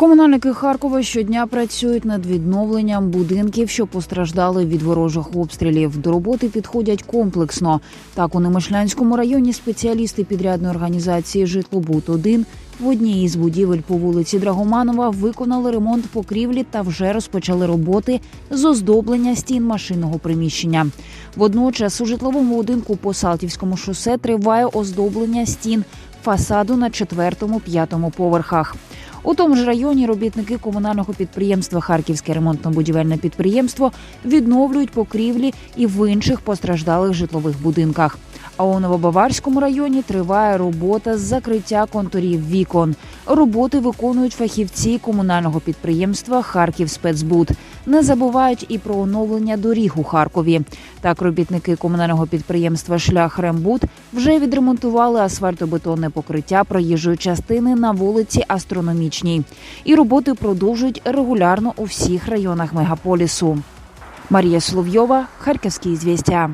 Комунальники Харкова щодня працюють над відновленням будинків, що постраждали від ворожих обстрілів. До роботи підходять комплексно. Так, у Немишлянському районі спеціалісти підрядної організації Житлобуд 1 в одній із будівель по вулиці Драгоманова виконали ремонт покрівлі та вже розпочали роботи з оздоблення стін машинного приміщення. Водночас у житловому будинку по Салтівському шосе триває оздоблення стін фасаду на четвертому-п'ятому поверхах. У тому ж районі робітники комунального підприємства Харківське ремонтно-будівельне підприємство відновлюють покрівлі і в інших постраждалих житлових будинках. А у Новобаварському районі триває робота з закриття контурів вікон. Роботи виконують фахівці комунального підприємства Харків Спецбуд. Не забувають і про оновлення доріг у Харкові. Так, робітники комунального підприємства Шлях Рембут вже відремонтували асфальтобетонне покриття проїжджої частини на вулиці Астрономічній. І роботи продовжують регулярно у всіх районах мегаполісу. Марія Соловйова, Харківські звістя.